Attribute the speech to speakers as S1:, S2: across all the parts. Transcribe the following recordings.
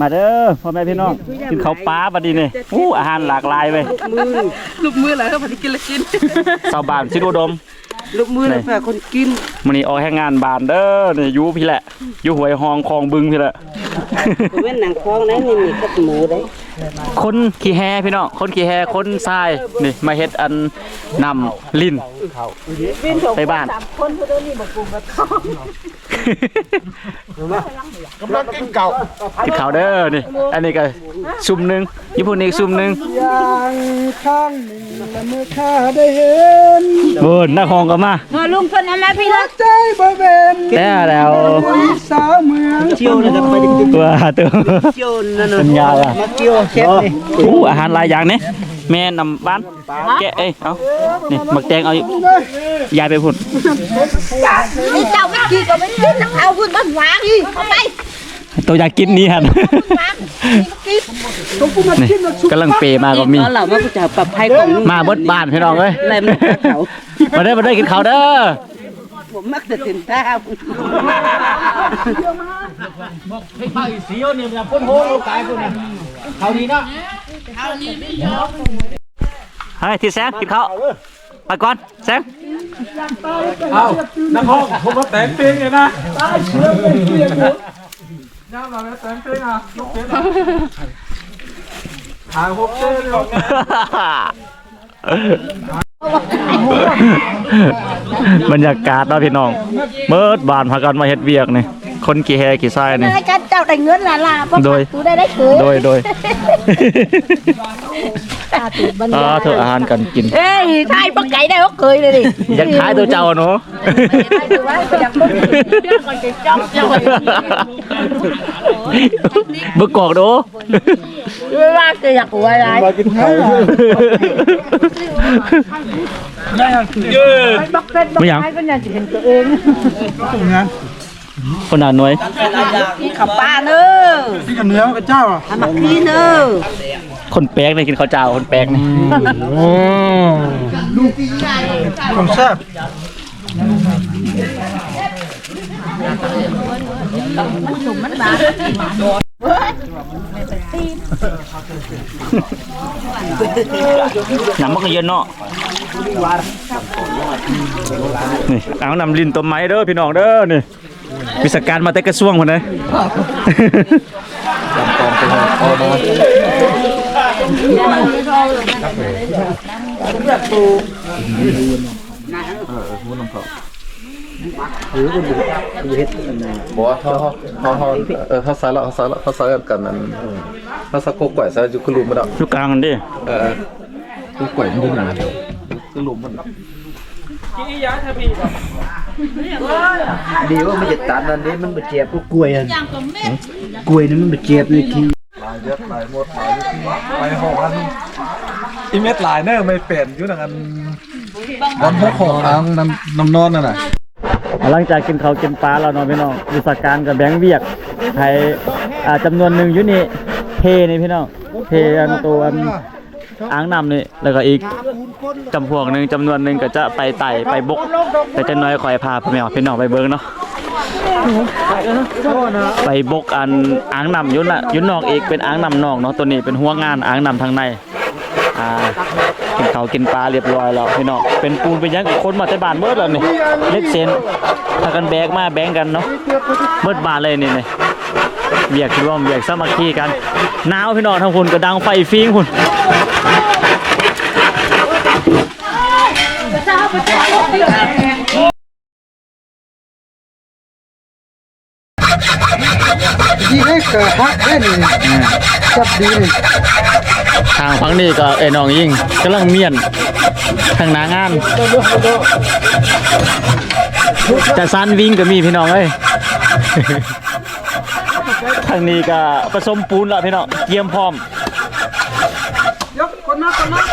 S1: มาเด้อพ่อแม่พี่น้องกินข้าวปลาบัดนี้นี่อู้อาหารหลากหลายเว้ย
S2: ลูกมือเหรอเขาพอดีกินละกิน
S1: ชาวบ้านสิอุดม
S2: ลูกมือเลยแฝคนกิน
S1: มื้อนี้ออกแห่งงานบ้านเด้อนี่อยู่พี่แหละอยู่ห้วยหองคลองบึงพี่แหละ
S2: เว้นหนังคลองนะนี่มีกับหมูได้
S1: คนขี่แฮพี่น้องคนขี่แฮคนทรายนี่มาเฮ็ดอันนำลิ้นไปบ้าน
S3: กำลังกินเก่า
S1: กินข้าวเด้อนี่อันนี้ก็ซุ่มหนึงญี่ปุ่นอีกซุ่มหนึง
S3: อย่างข้างหนึ่งและเมื่อข้าได้เห็น
S1: เบิ่นนักฮองก็มา
S4: มาลุงเพิ่นเอามาพี่ละ
S3: ใจบ่เป็น
S1: แต่แล้ว
S3: สาวเมือง
S2: เจียวนะจะไปดิ
S1: ว่าตัว
S2: เจียวนั่นน่ะ
S1: เป็นยาล่ะ
S2: มาเจียวเชฟนี่
S1: อู้อาหารหลายอย่างนี่แม่นำบ้าน แกะเอ้ยเอานี่หมักแตงเอายายไปพุ่น
S4: นี่เจ้าไม่กินก็ไม่กินเอาคุณบ้านหวางอีกเอาไป
S1: ตัวอยากกินนี่หั่น
S4: หวางกิน
S1: นี่กำลังเปมาก็มี
S2: เอาเหล่ามากูจะปรับให้ของ
S1: มาเบิดบ้านพี่น้องเอ้ย
S2: อะไรมันกัดเขา
S1: มาได้อมาได้อกินข้าวเด้อ
S2: ผมมักจะถึ งท่า
S1: เฮ้ยที่แซงกินข้าวไปก่อนแซง
S3: เอานักห้องผมมาแต่งเพลงเลยนะตายเชื้อเป็นเสียงหมดย่ามาแล้วแต่งเพลงอะยกเพลงอะหางหกเต้เลย
S1: บรรยากาศเนาะพี่น้องเบิดบานพากันมาเฮ็ดเวียกนี่ คนกี่แฮกี่ทรายนี่
S4: รายการเจ้าได้เงินละล่ะ
S1: โดย
S4: กูได้ได้เขือ
S1: โดยโดย
S4: ตาตูดบรร
S1: อ่ายา
S4: ย
S1: เธออาหารกันกิน
S4: เอ้ยทายปักไก่ได้ก็เคยเลยดิ
S1: อยากขายตัวเจ้าเนาะ
S4: ดูว่าอยากพูดเรื่องก่อนจะจ้องเจ้า
S1: บึกกอกดู
S4: ไม่ว่าจะอยากหัวอะไร
S3: มากินข้าว
S4: บักเป็นบัก
S1: ไม่หยัง
S4: ไก่ก็อยากจะเห็นตัวเอง
S3: งาน
S1: คนหนาหน่วย
S2: พี่ขับป้าเนอะ
S3: ที่กับเนื้อกับเจ้าอะ
S2: ทำมักพี่เนอะ
S1: คนแปลกนี่กินข้าวเจ้าคนแปลกนี่
S3: ผมแซ่บ
S1: น้ำมันก็เย็นเนาะนี่เอานำลินต้นไม้เด้อพี่น้องเด้อนี่ วิศการมาแต่กระทรวงคนไหน
S5: บอกว่าเขาเขาเขาเออเขาส่แล้วเขาส่แล้วเขาใส่กันนั้นเขาสักโกก่อยใส่จุกลุมมันอะ
S1: อยู่กลางกันดิ
S5: เออกูก่อยมันดูหนาเดียวกุลุมมัน
S6: ดีว่ามันจะตัดนั่นนี่มันบาเจ็บก็กล้วยอันกล้วยนี่มันบาเจ็บนี่ที
S5: ลายเยอะลายหมดลายไปหอกอันอีเม็ดลายเนอร์ไม่เปลี่ยนอยู่ดังนั้นวันพวกของอังน้ำน้ำนอนนั่นน่ะ
S1: หลังจากกินข้าวกินปลาแล้วเนาะพี่น้องวิศการกับแบงค์เวียกให้อ่าจำนวนหนึ่งอยู่นี่เทนี่พี่น้องเทอันตัวอัน อ่างน้ำนี่แล้วก็อีกจำพวกหนึ่งจำนวนหนึ่งก็จะไปไต่ไปบก แต่จะน้อยคอยพาพี่แมวพี่น้องไปเบิ้งเนาะไปบกอันอ่างน้ำยุ่นละยุ่นนอกอีกเป็นอ่างน้ำนอกเนาะตัวนี้เป็นหัวงานอ่างน้ำทางในอ่ากินเขากินปลาเรียบร้อยแล้วพี่น้องเป็นปูนเป็นยังคนมาแต่บานเบิดแล้วนี่เล็กเซนถ้ากันแบกมาแบงกันเนาะเบิดบานเลยนี่นี่ เบียกร่วมเบียกสามัคคีกันหนาวพี่น้องทั้งคุณก็ดังไฟฟิงคุณ
S3: ดีให้เกิดฮักได้นี่จับดีนี่
S1: ทางพังนี่ก็ไอ้น้องยิ่งกำลังเมียนทางหนางานจะซันวิ่งก็มีพี่น้องเอ้ย ทางนี้ก็ผสมปูนละพี่น้องเตรียมพร้อม
S3: ยกคนนักคนนัก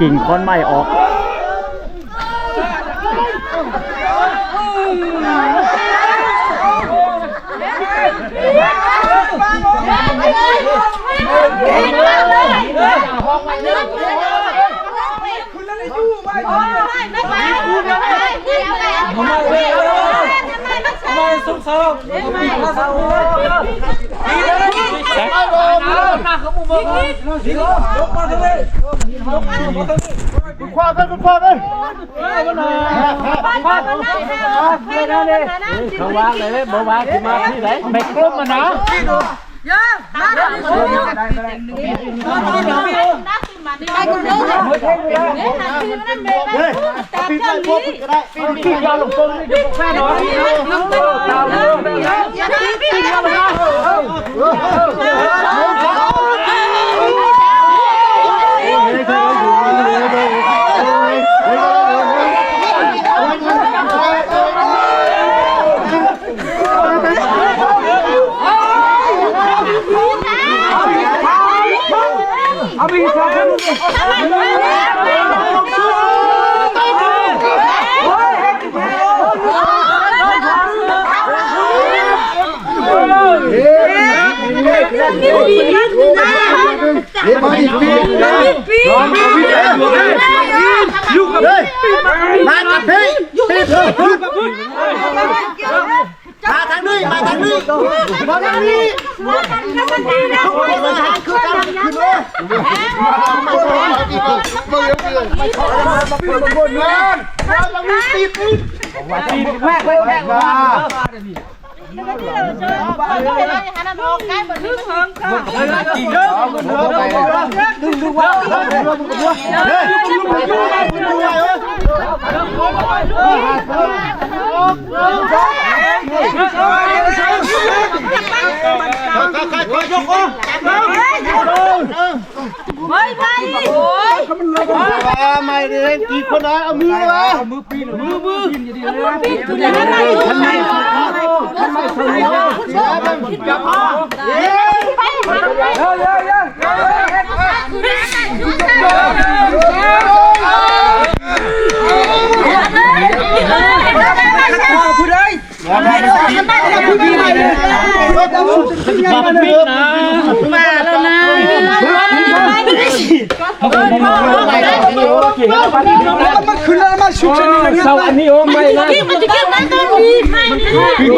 S1: กิ่งค้อนไม้ออก
S3: คุณแล้วได้ยู่ไว้
S2: ไม่สุขสาวมาสาวดีเลยดีเลยหน้าเขาบุ้มมาดีเลยยกมาทางนี้ ยกมาทางนี้
S3: คุณคว้ากันคุณคว้ากัน
S2: เขาวางเลยบ่วางที่มาที่ไหนไม่กลุ้มนะ
S3: เฮ้ยปีนไปพวกก็ได้ปีนปีนยาวลงต้นนี่จะ แค่น้ อยเฮ้ยมาอีกปีนปีนลองมาพี่แจ๊คอยู่กับเฮ้ยมากับพี่พี่ มาทางนี้มาทางนี้มาทางนี้มาทางนี้มาทางคือกันคือเลยมาเยอะเกินมาขอมามาเพื่อนบนงานมาตรงนี้ติดติดแม่แม่แม่มา ไม่ได้กี่คนนะเอามือมาเอามือปีนมือมือปีนดีเลยปีนดีเลยทำไมทำไมทำไมอย่าพอเย้เย้เย้เย้มาเป็นปีนะ มาแล้วนะ ก็ไมันขึ้นแล้วมาชุบชนิดนี้สวัสดีโอ้ไม่นะพี่ห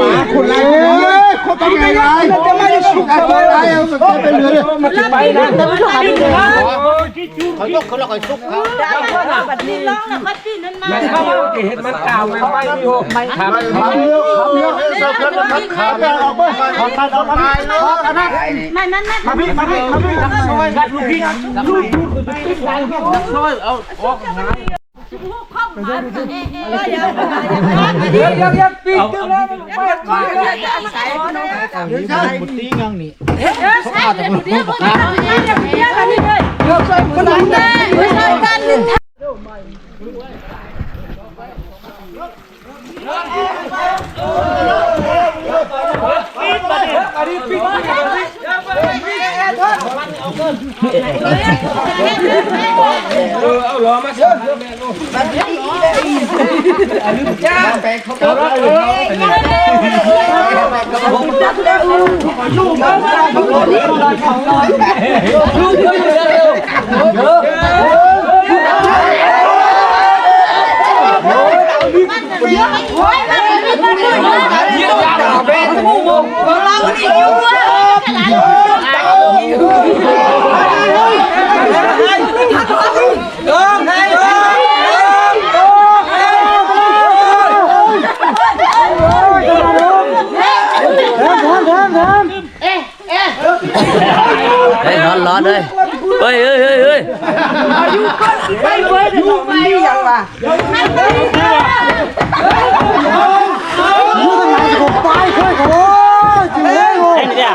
S3: มาคนไรคนทำไงไรจะไม่สุกอะไรเอาสุกไปเลยมันจะไปนะเขายกเขาเราคอยสุกเขา
S2: ไม่เข้าเห็นมันกล่าวไม่ไปพี่โอ้ไม่ทำ
S3: ขาเลี้ยวขาเลี้ยวเสาเกินมันขาแม่ออกไปขอทานเอาไปขอกันนะมาพี่มาพี่มาพี่ซอยลูกพี่ได้ลูก เออเอาออกหา
S2: เดี๋ยวเดี๋ยวเดี๋ยวปีกตึ้งแล้วไป
S3: มุดตีงังนี่
S2: อันนี้ปีกเออเอาล้อมาเชื่อแม่ลูกอันนี้จ้าเขาบอก
S1: เฮ้ยร้อนร้อนเลยเฮ้ยเฮ้ยเฮ้ยเฮ้ยเฮ้ยเนี่ย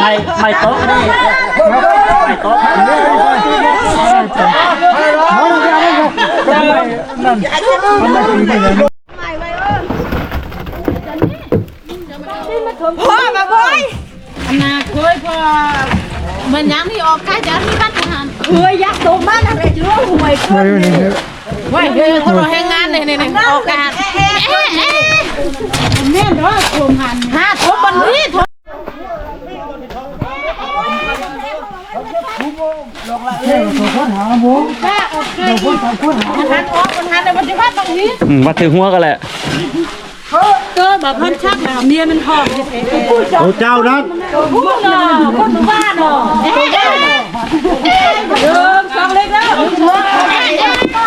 S1: ไม่ไม่โต๊ะนี่ไม่โต๊ะ
S4: มั ยอันนาเคยพอเหมือนยังนี่ออกใกล้จะมีบ้านทหารเคยยักษ์โตมากอะไรจะอะหวยคนนี้ว่าเฮ้ยคนเราแห้งงานเนี่ยเนี่ยออกการเนี่เนาะโวงหันห้าทบบนนี้ทบลเลยตัวคนหาบุ้งป้าออกใกล้ตัวคนาทันออกคนหันเลยมันจะว่าตรง
S1: นี้มาถึงหัวกันแหละ
S4: กิดแบบพันชักนะเมียมันท้องจะเสีย
S6: โอ้เจ้านั้น
S4: พูดเนาะคนหมู่บ้านเนาะเอ๊ะเอ๊ะเดิมสองเล็กแล้วเอ๊ะเอ๊ะ
S6: แห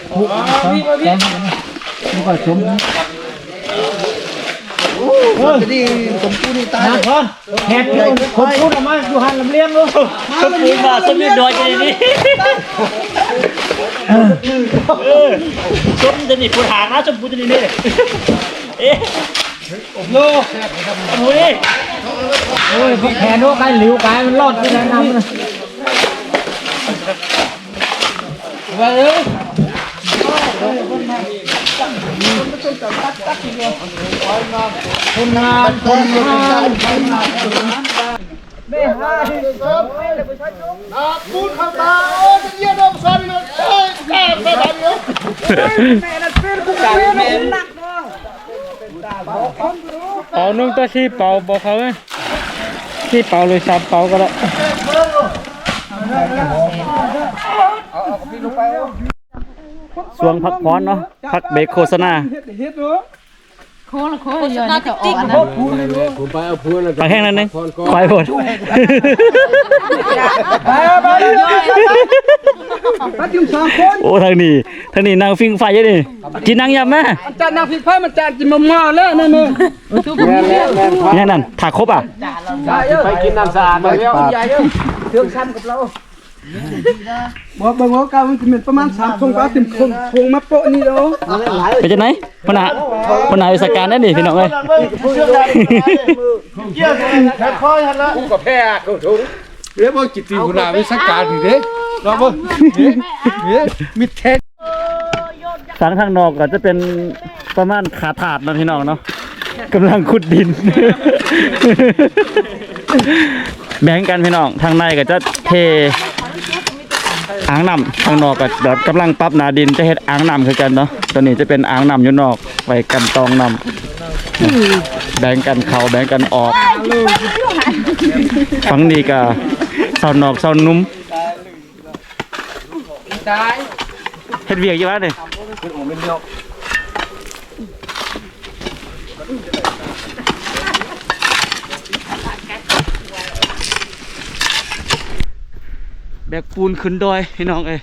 S6: กค นพูดออกมาอยู่หันลำเลียงลูก
S1: สมบูรณ์มาสมบูรณ์น้อยอย่างนี้สมจะนี่พูดหางนะสมบูรณ์จะนี่นี่เอ๊ะโย่โอ้ย
S6: โอ้ยพวกแขนโน้กายหลิวกายมันรอดที่ไหนนำนะไปเลย คนงานคนงาน
S3: เป่านุ่งตัวที่เป่าบอกเขาไงที่เป่าเลยสามเป่าก็ได้
S1: ช่วงพักพรเนาะพักเบรกโฆษณา
S4: โคละโคละย้อนนี่จะออกนะ
S1: พักแห้งนั้นนึงควายผลโอ้ทางนี้ทางนี้นางฟิงไฟยังนี่กินนางยำแม่
S3: จานนางพิพายมันจานจิมมาแล้วนั่นนึง
S1: ยังนั่นถาครบอะ
S3: ไปกินน้ำสะอาดมาแล้วใหญ่เรื่องซ้ำกับเรา บอกบอกว่ากามันจะเป็นประมาณสามทงก็ติมคงคงมาโปะนี่แล้ว
S1: ไปจากไหนพนาพนาวิสการนั่นนี่พี่น้องเอ้ย
S6: เกี่ยวแค่คอยหันละ
S5: ก็แพ้กูถุงเรียกว่ากิตติคุณาวิสการนี่เด้เราบ่เนี่ยมิดแท้
S1: สังทางนอกก็จะเป็นประมาณขาถาดนะพี่น้องเนาะกำลังขุดดิน แบ่งกันพี่น้องทางในก็จะเท อ่างน้ำทางนอกก็แบบกำลังปรับหนาดินจะเฮ็ดอ่างน้ำคือกันเนาะตัวนี้จะเป็นอ่างน้ำอยู่นอกไว้กันตองน้ำแบ่งกันเขาแบ่งกันออกฝั่งนี้ก็เสานอกเสานุ่มเฮ็ดเวียกอยู่ว่านี่ย แบกปูนขึ้นดอยพี่น้องเอ้ย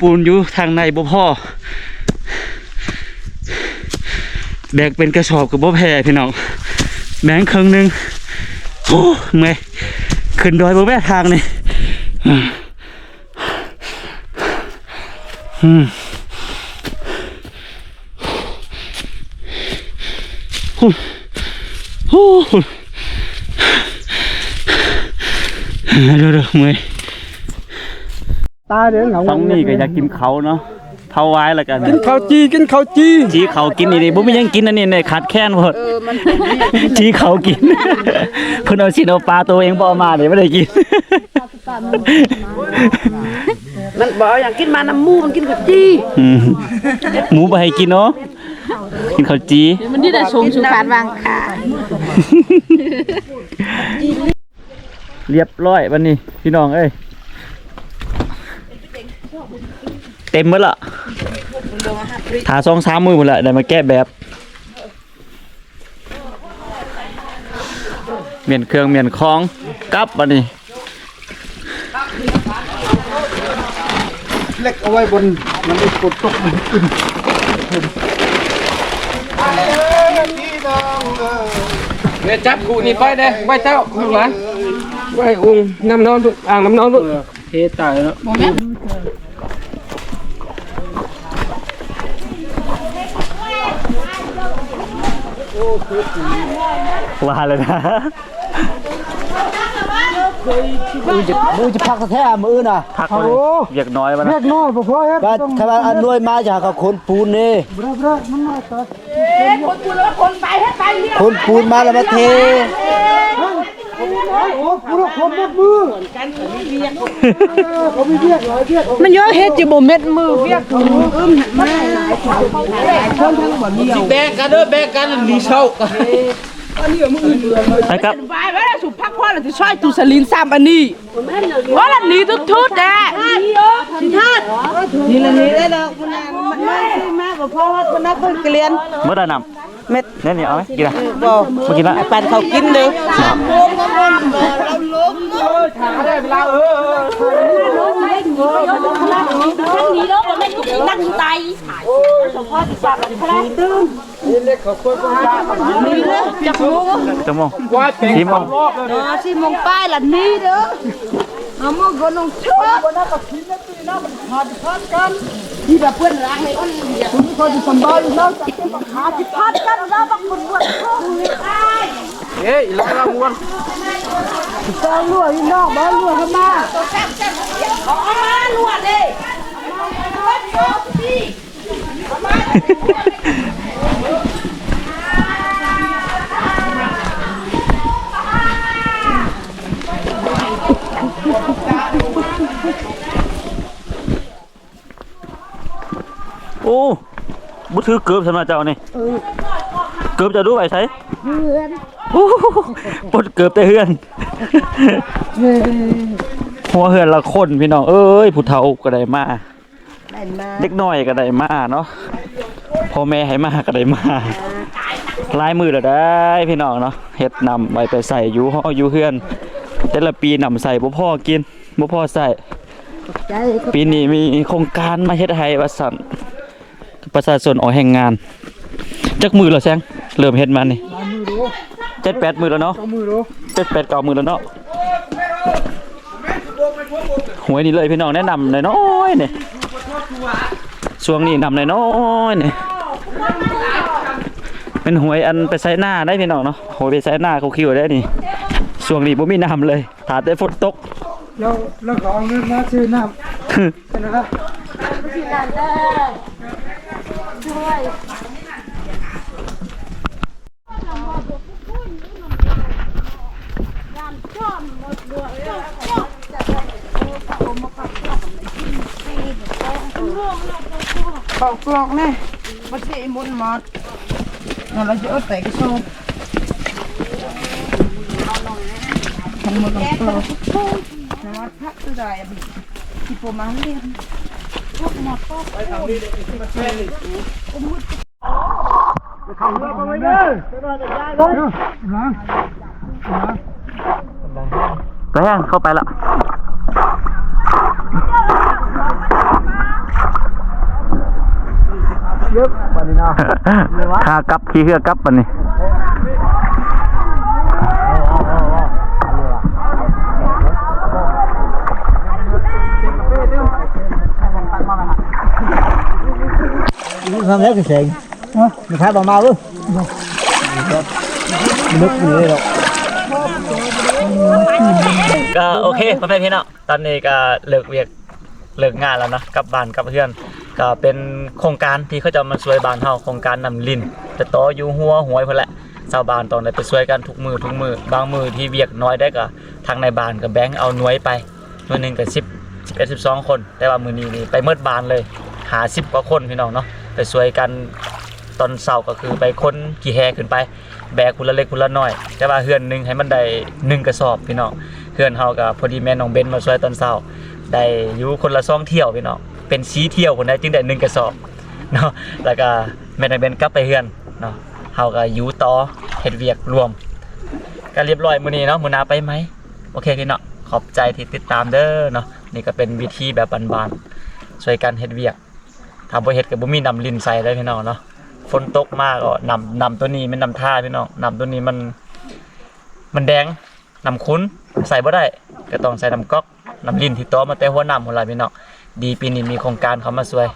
S1: ปูนอยู่ทางในบ่พ่อแบกเป็นกระสอบกับบ่แพ้พี่น้องแบงครึ่งหนึงโอ้เมื่อยขึ้นดอยบ่แม่ทางนี่อืมอืมโอ้โหเร็วๆเมื่อย
S3: ตาเด้งเหงา
S1: ฟังนี่ก็อยากกินเขาเนาะเผาไว้แล้วกัน
S3: กินข้าวจีกินข้าวจี
S1: จีเขากินนี่ดิบ่มีหยังกินอันนี้เนี่ยขาดแคลนหมดจีเขากินเพิ่นเอาชิ้นเอาปลาตัวเองบ่เอามาเดี๋ยวไม่ได้กิน
S2: มันบอกอย่างกินมาน้ำมูมันกินกับจี
S1: อืมหมูบ่ให้กินเนาะกินข้าวจี
S4: มันที่ได้ชมสุขานวางขา
S1: เรียบร้อยวันนี้พี่น้องเอ้ย เต็มหมดละถาซองสามมือหมดละได้มาแก้แบบเมียนเครื่องเมียนคองกลับวันนี้
S6: เล็กเอาไว้บนมันไม่กดตกมันขึ้น
S3: เนี่ยจับกูนี่ไปเด้ไว้เจ้าลูกหลานไว้อุ้งน้ำนอนอ่างน้ำนอนลูกเทตายแล้ว
S1: ว่าเลยนะ
S6: มือจะมือจะพักแท้มือน่ะ
S1: พักเลยเวียกน้อยมา
S6: เล็
S1: นะ
S6: กน้อยบ่พอเฮ็ดก็ถ้าว่าอันน้อยมาจากกับคนปูนนี่
S2: คนกูแล้วคนไปให้ไปเนี่ย
S6: คนปูนมาแล้วมาเท
S2: มันเยอะเฮ็ดอยู่บ่เม็ดมือเวียก
S3: แบกกันเด้อแบกกันลีเช่า
S1: ไปครับ
S2: ไปไว้แล้วสุพักพ่อแล้วสิช่วยตุสลินซ้ำอันนี้ว่าละนี้ทุกทุดแด่สิทัดนี่ละนี้ได้ดอกมันมันซื้อมาบ่พอมันนักเพิ่นเกลียน
S1: เมื่อได้นำ
S2: เม็ด
S1: เนี่ยนี่เอาไหมกินละ
S2: บ่
S1: มากินละ
S2: ปันเขากินเด้อ
S1: จะมองสีมอง
S2: สิมงป้ายละนี้เด้อเอามาก็น้องชอ บบ่น่าก็กินนะพี่น้องหอดพัดกันที่แบบเพิ่นรักให้คนคุณคนสมบูรณ์เนาะหาสิพัดกันเราบักคนบ่ท้องนี่อ้าย
S3: เฮ้ยลองลองวน
S2: บ้าลวอยู่นอกบ้านลวดเข้ามาเอามาลวเด้
S1: โอ้ บุถือเกือบสำหรับเจ้านี่เกือบจะดูไอ้ใช้เฮือนปลดเกือบแต่เฮือนหัวเฮือนละคนพี่น้องเอ้ยผู้เฒ่าก็ได้มาเด็กน้อยก็ได้มาเนาะพ่อแม่ให้มาก็ได้มาลายมือแล้วได้พี่น้องเนาะเฮ็ดนำไปไปใส่อยู่ห้ออยู่เฮือน แต่ละปีนำใส่บ่พอกินบ่พอใส่ปีนี้มีโครงการมาเฮ็ดให้ว่าสั่น ประชาชนออกแห่งงาน จักมือแล้วแซงเริ่มเฮ็ดมานี่เจ็ดแปดมือแล้วเนาะเจ็ดแปดเก้ามือแล้วเนาะหวยนี่เลยพี่น้องแนะนำหน่อยน้อยๆนี่ช่วงนี้นำหน่อยน้อยๆนี่เป็นหวยอันไปใส่หน้าได้พี่น้องเนาะหวยไปใส่หน้าเขาคิวได้นี่ช่วงนี้บ่มีน้ำเลยถาแต่ฝนตก
S6: แล้วแล้วก็เอาเงินมาซื้อน้ำเป็นอะไร
S2: บอกกลอกแน่บ่สิมุนหมดนั่นเราจะเอาแต่กระสอบทำมดลงกลอกนะว่าพักตัวใดที่ผมมาเรียน
S1: ไปยังเข้าไปละ
S6: เยอะปานนี้นะ
S1: ค่ากลับขี่เรือกลับบัดนี้
S6: ทำแล้วก็เสียงมีใครบอกมาบ่นึกอยู่เลยหรอก
S1: ก็โอเคพ่อแม่พี่น้องตอนนี้ก็เลิกเวียกเลิกงานแล้วนะกลับบ้านกลับเพื่อนก็เป็นโครงการที่เขาจะมาช่วยบ้านเฮาโครงการนำลินจะต่ออยู่หัวหวยเพิ่นแหละชาวบ้านตองได้ไปช่วยกันทุกมือทุกมือบางมือที่เวียกน้อยได้ก็ทางในบ้านก็แบ่งเอาหน่วยไปหน่วยหนึงก็10 11 12 คน แต่ว่ามือนี้นี่ไปเมิดบ้านเลยหา10กว่าคนพี่น้องเนาะ ไปช่วยกันตอนเช้าก็คือไปค้นกี่แฮขึ้นไป แบกคนละเล็กคนละน้อย แต่ว่าเฮือนหนึ่งให้มันได้หนึ่งกระสอบพี่น้องเพื่อนเฮากับพอดีแม่น้องเบนมาช่วยตอนเช้าได้อยู่คนละซองเที่ยวพี่น้องเป็นสีเที่ยวคนได้จึงได้หนึ่งกระสอบเนาะแล้วก็แม่น้องเบนกลับไปเฮือนเนาะเฮาก็อยู่ต่อเฮ็ดเวียกรวมก็เรียบร้อยมื้อนี้เนาะมื้อหน้าไปไหมโอเคพี่เนาะขอบใจที่ติดตามเด้อเนาะนี่ก็เป็นวิธีแบบบานๆช่วยกันเฮ็ดเวียก ถ้าบ่เฮ็ดก็บ่มีน้ำลินใส่ได้พี่น้องเนาะฝนตกมากก็นำนำตัวนี้มันนำท่าพี่น้องนำตัวนี้มัน มันแดงน้ำคุ้นใส่บ่ได้ก็ต้องใส่น้ำก๊อกน้ำลินที่ต้อมาแต่หัวน้ำหัวไหลพี่น้องดีปีนี้มีโครงการเขามาช่วย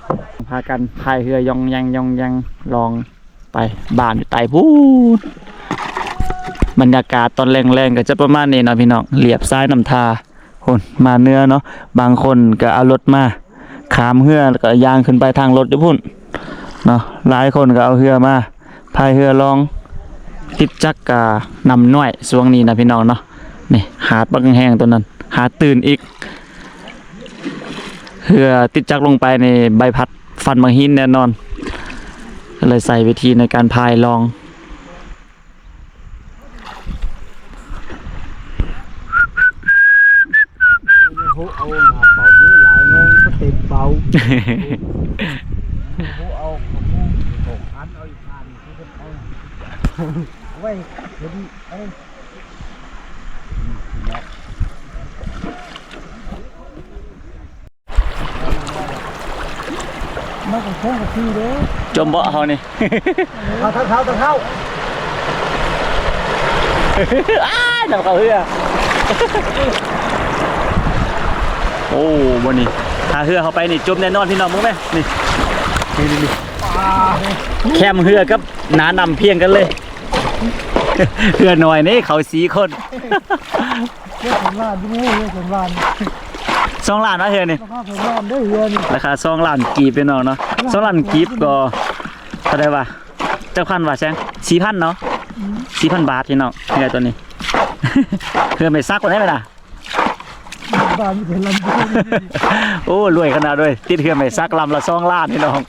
S1: พากันพายเรือยองยังยองยังลองไปบ้านอยู่ใต้พูดบรรยากาศตอนแรงๆก็จะประมาณนี้เนาะพี่น้องเหลียบซ้ายนำทาคนมาเนื้อเนาะบางคนก็เอารถมา ขามเหือแล้วก็ยางขึ้นไปทางรถอยู่พุ่นเนาะหลายคนก็เอาเหือมาพายเหือลองติดจักกานำน้อยช่วงนี้นะพี่น้องเนาะนี่หาดบักแห้งตัวนั้น หาตื่นอีกเหือติดจักลงไปในใบพัดฟันบางหินแน่นอนก็เลยใส่วิธีในการพายลอง
S6: hú ô là bầu với lại ngon có tìm bầu hú ô mà ngon hột anh ơi phàn cái cái ơi quay đi ơi nó còn khó một khi đấy
S1: จมเบาะเขานี่
S6: thao thao thao thao thao
S1: อ้ายนำเขาเรือโอ้บนนี่ ถ้าเรือเขาไปนี่จมแน่นอนพี่น้องมึงไหมนี่นี่นี่นี่แคมเรือกับหนานำเพียงกันเลยเรือหน่อยนี่เขาสีคน
S6: cái phần lan đúng không cái phần lan
S1: สองล้านวะเฮือนี่
S6: nó phần lan đấy huyền
S1: ราคาสองล้านกีบพี่น้องเนาะสองล้านกีบก็เท่าไหร่วะเจ้าพันว่าแซงสี่พันเนาะสี่พันบาทพี่น้องเรือตัวนี้เรือไม่ซักกว่าได้ไหมล่ะ
S6: bạn có thể làm được
S1: โอ้รวยขนาดด้วยติดเครื่องไม่ซักลำละสองล้านพี่น้อง